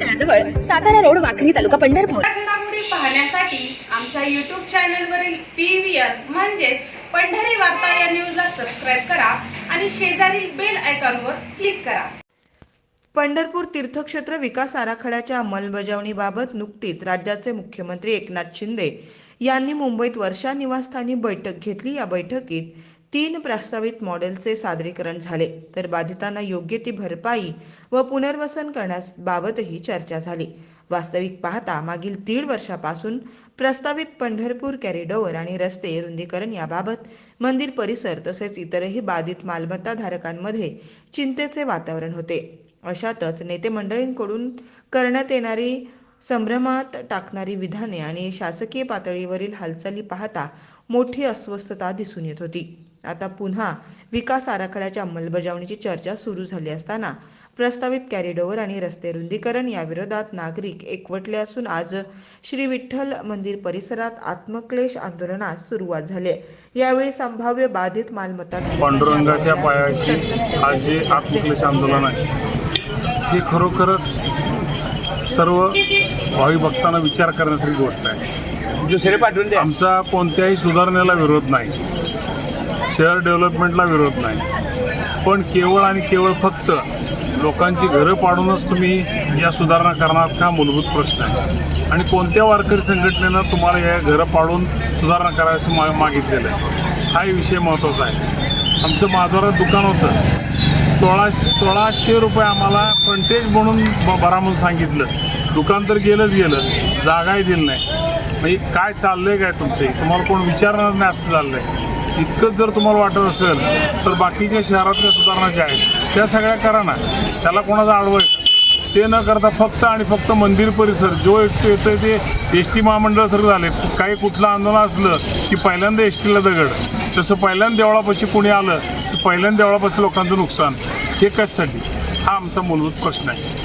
तळाजवळ Satara road Wakhari taluka Pandharpur. पाहण्यासाठी आमच्या YouTube चॅनलवरील पी व्ही आर म्हणजेच पंढरी वार्ता या न्यूजला सबस्क्राईब करा आणि शेजारील बेल आयकॉनवर क्लिक करा. पंढरपूर तीर्थक्षेत्र विकास आराखड्याच्या अंमलबजावणीबाबत नुकतीच राज्याचे मुख्यमंत्री एकनाथ शिंदे यांनी मुंबईत वर्षा निवासस्थानी बैठक घेतली. या बैठकीत तीन प्रस्तावित मॉडेलचे सादरीकरण झाले तर बाधितांना योग्य ती भरपाई व पुनर्वसन करण्याबाबतही चर्चा झाली. वास्तविक पाहता मागील दीड वर्षापासून प्रस्तावित पंढरपूर कॅरिडोवर आणि रस्ते रुंदीकरण याबाबत मंदिर परिसर तसेच इतरही बाधित मालमत्ता धारकांमध्ये चिंतेचे वातावरण होते. अशातच नेते मंडळींकडून करण्यात येणारी संभ्रमात टाकणारी विधाने आणि शासकीय पातळीवरील हालचाली पाहता मोठी अस्वस्थता दिसून येत होती. आता पुन्हा विकास आराखड्याच्या अंमलबजावणीची चर्चा सुरू झाली असताना प्रस्तावित कॅरिडोर आणि रस्ते रुंदीकरण या विरोधात नागरिक एकवटले असून आज श्री विठ्ठल मंदिर परिसरात आत्मक्लेश आंदोलनास सुरुवात झाली आहे. यावेळी संभाव्य बाधित मालमत्ता पांडुरंगाच्या पायाशी आज जे आत्मक्लेश आंदोलन आहे हे खरोखरच सर्व भावी भक्तांना विचार करण्याची गोष्ट आहे. दुसरे पाठवून द्या. आमचा कोणत्याही सुधारणेला विरोध नाही. शहर डेव्हलपमेंटला विरोध नाही. पण केवळ आणि केवळ फक्त लोकांची घरं पाडूनच तुम्ही या सुधारणा करणार का मूलभूत प्रश्न आहे. आणि कोणत्या वारकरी संघटनेनं तुम्हाला या घरं पाडून सुधारणा करायचं मा मागितलेलं आहे? हा विषय महत्त्वाचा आहे. आमचं माधवरात दुकान होतं. सोळाशे सोळाशे रुपये आम्हाला फ्रंटेज म्हणून ब- भरा म्हणून सांगितलं. दुकान तर गेलंच गेलं. जागाही दिली नाही. म्हणजे काय चाललंय काय तुमचं? तुम्हाला कोण विचारणार नाही असं चाललंय. इतकंच जर तुम्हाला वाटत असेल तर बाकीच्या शहरातल्या सुधारणा ज्या आहेत त्या सगळ्या करा ना. त्याला कोणाचं आडवं ते न करता फक्त आणि फक्त मंदिर परिसर जो एकटो येतोय ते एस टी महामंडळासारखं झाले काही कुठलं आंदोलन असलं की पहिल्यांदा एस टीला दगड. तसं पहिल्यांदा देवळापाशी कुणी आलं की पहिल्यांदा देवळापाशी लोकांचं नुकसान. हे कशासाठी? हा आमचा मूलभूत प्रश्न आहे.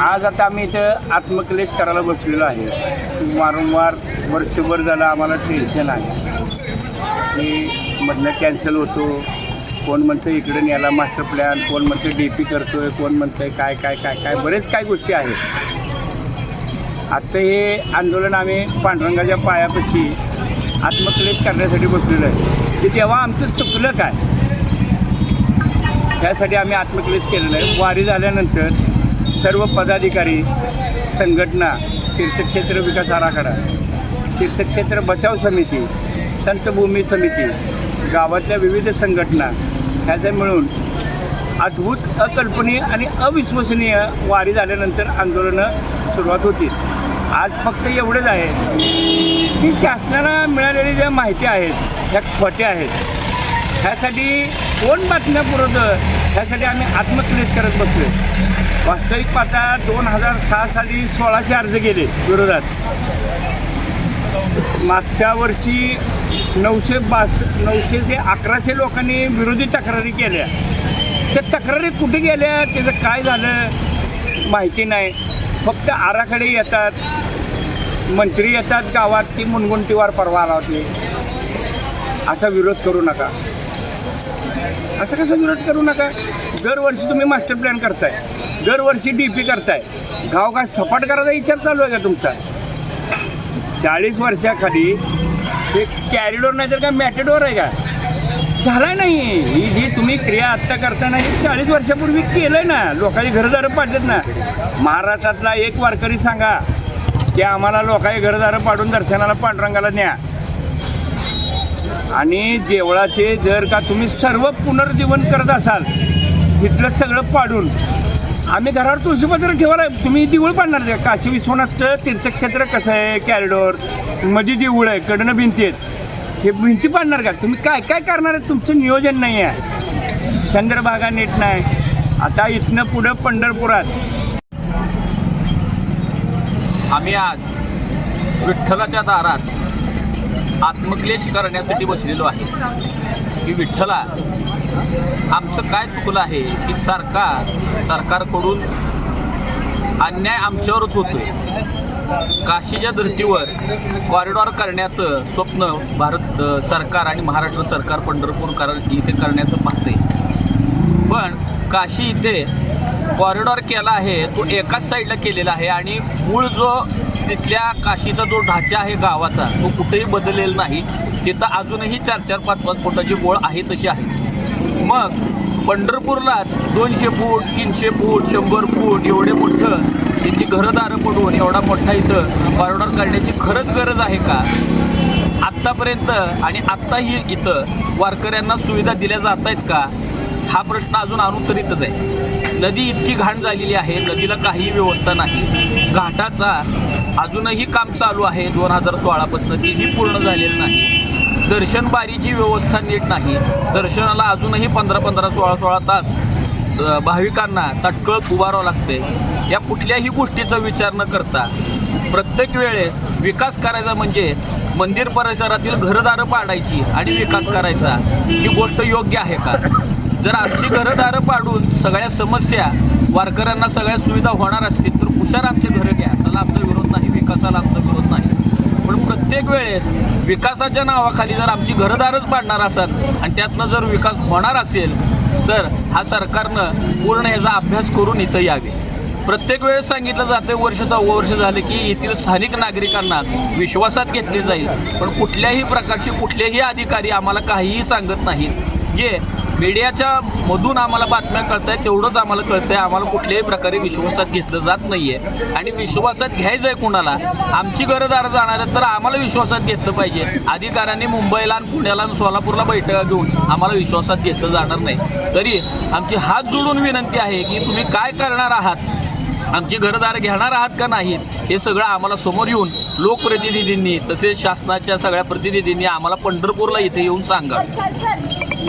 आज आता आम्ही इथं आत्मक्लेश करायला बसलेलो आहे. वारंवार वर्षभर झालं आम्हाला टेन्शन आहे. की मधनं कॅन्सल होतो. कोण म्हणतं इकडे न्यायला मास्टर प्लॅन कोण म्हणतं डी पी करतो आहे कोण म्हणतं काय काय काय काय बरेच काय गोष्टी आहेत. आजचं हे आंदोलन आम्ही पांडुरंगाच्या पायापाशी आत्मक्लेश करण्यासाठी बसलेलो आहे. की तेव्हा आमचं चुकलं काय? त्यासाठी आम्ही आत्मक्लेश केलेलं आहे. वारी झाल्यानंतर सर्व पदाधिकारी संघटना तीर्थक्षेत्र विकास आराखडा तीर्थक्षेत्र बचाव समिती संतभूमी समिती गावातल्या विविध संघटना ह्याचं मिळून अद्भुत अकल्पनीय आणि अविश्वसनीय वारी झाल्यानंतर आंदोलनं सुरुवात होती. आज फक्त एवढंच आहे की शासनाला मिळालेली ज्या माहिती आहेत ह्या खोट्या आहेत ह्यासाठी कोण बातम्या पुरवतं? ह्यासाठी आम्ही आत्मक्लेश करत बसलो वास्तविक पाहता दोन हजार सहा साली सोळाशे अर्ज गेले विरोधात. मागच्या वर्षी नऊशे बास नऊशे ते अकराशे लोकांनी विरोधी तक्रारी केल्या. त्या तक्रारी कुठे गेल्या? त्याचं काय झालं? माहिती नाही. फक्त आराखडे येतात. मंत्री येतात गावात ती मुनगुंटीवार परवा आला असा विरोध करू नका. असं कसं विरोध करू नका? दरवर्षी तुम्ही मास्टर प्लॅन करताय. दरवर्षी डी पी करताय. गाव काय सपाट करायचा विचार चालू आहे का तुमचा? चाळीस वर्षाखाली ते कॅरिडोर नाही तर काय मॅटेडोर आहे का? झाला नाही. ही जी तुम्ही क्रिया आत्ता करताना ही चाळीस वर्षापूर्वी केलं ना. लोकांची घरदारं पाडतात ना. महाराष्ट्रातला एक वारकरी सांगा की आम्हाला लोकांची घरदारं पाडून दर्शनाला पांडुरंगाला न्या. आणि देवळाचे जर का तुम्ही सर्व पुनर्जीवन करत असाल तिथलं सगळं पाडून आम्ही घरावर तुळशीपत्र ठेवायला तुम्ही देऊळ पाडणार का काशी विश्वनाथचं तीर्थक्षेत्र कसं आहे कॅरिडोरमध्ये देऊळ आहे कडनं भिंती आहेत. हे भिंती पाडणार का? तुम्ही काय काय करणार आहे? तुमचं नियोजन नाही आहे. चंद्रभागा नीट नाही. आता इथनं पुढं पंढरपुरात. आम्ही आज विठ्ठलाच्या दारात आत्मक्लेश करण्यासाठी बसलेलो आहे. की विठ्ठला आमचं काय चुकलं आहे? की सरकार सरकारकडून अन्याय आमच्यावरच होतोय. काशीच्या धर्तीवर कॉरिडॉर करण्याचं स्वप्न भारत सरकार आणि महाराष्ट्र सरकार पंढरपूर कर इथे करण्याचं पाहते पण काशी इथे कॉरिडॉर केला आहे तो एकाच साईडला केलेला आहे आणि मूळ जो तिथल्या काशीचा जो ढाचा आहे गावाचा तो कुठेही बदललेला नाही. तिथं अजूनही चार चार पाच पाच फुटाची गोळ आहे तशी आहे. मग पंढरपूरलाच दोनशे फूट तीनशे फूट शंभर फूट एवढे मोठं तिथली घरदारं पडून एवढा मोठा इथं कॉरिडॉर करण्याची खरंच गरज आहे का? आत्तापर्यंत आणि आत्ताही इथं वारकऱ्यांना सुविधा दिल्या जात आहेत का? हा प्रश्न अजून अनुत्तरितच आहे. नदी इतकी घाण झालेली आहे नदीला काही व्यवस्था नाही. घाटाचा अजूनही काम चालू आहे दोन हजार सोळापासून तेही पूर्ण झालेलं नाही. दर्शन बारीची व्यवस्था नीट नाही. दर्शनाला अजूनही पंधरा पंधरा सोळा सोळा तास भाविकांना तटकळत उभारावं लागते या कुठल्याही गोष्टीचा विचार न करता प्रत्येक वेळेस विकास करायचा म्हणजे मंदिर परिसरातील घरदारं पाडायची आणि विकास करायचा. ही गोष्ट योग्य आहे का? जर आमची घरदारं पाडून सगळ्या समस्या वारकऱ्यांना सगळ्या सुविधा होणार असतील तर हुशार आमचे घरं घ्या. त्याला आमचा विरोध नाही विकासाला आमचा विरोध नाही. पण प्रत्येक वेळेस विकासाच्या नावाखाली जर आमची घरदारच पाडणार असाल आणि त्यातनं जर विकास होणार असेल तर हा सरकारनं पूर्ण ह्याचा अभ्यास करून इथं यावे. प्रत्येक वेळेस सांगितलं जातं वर्ष सव्वा वर्ष झाले की येथील स्थानिक नागरिकांना विश्वासात घेतले जाईल. पण कुठल्याही प्रकारचे कुठलेही अधिकारी आम्हाला काहीही सांगत नाहीत. जे मीडियाच्या मधून आम्हाला बातम्या कळत आहेत तेवढंच आम्हाला कळतंय. आम्हाला कुठल्याही प्रकारे विश्वासात घेतलं जात नाही आहे आणि विश्वासात घ्यायचं आहे कुणाला? आमची घरदार जाणार तर आम्हाला विश्वासात घेतलं पाहिजे. अधिकाऱ्यांनी मुंबईला आणि पुण्याला आणि सोलापूरला बैठका घेऊन आम्हाला विश्वासात घेतलं जाणार नाही. तरी आमची हात जोडून विनंती आहे की तुम्ही काय करणार आहात? आमची घरदार घेणार आहात का नाहीत हे सगळं आम्हाला समोर येऊन लोकप्रतिनिधींनी तसेच शासनाच्या सगळ्या प्रतिनिधींनी आम्हाला पंढरपूरला इथे येऊन सांगा.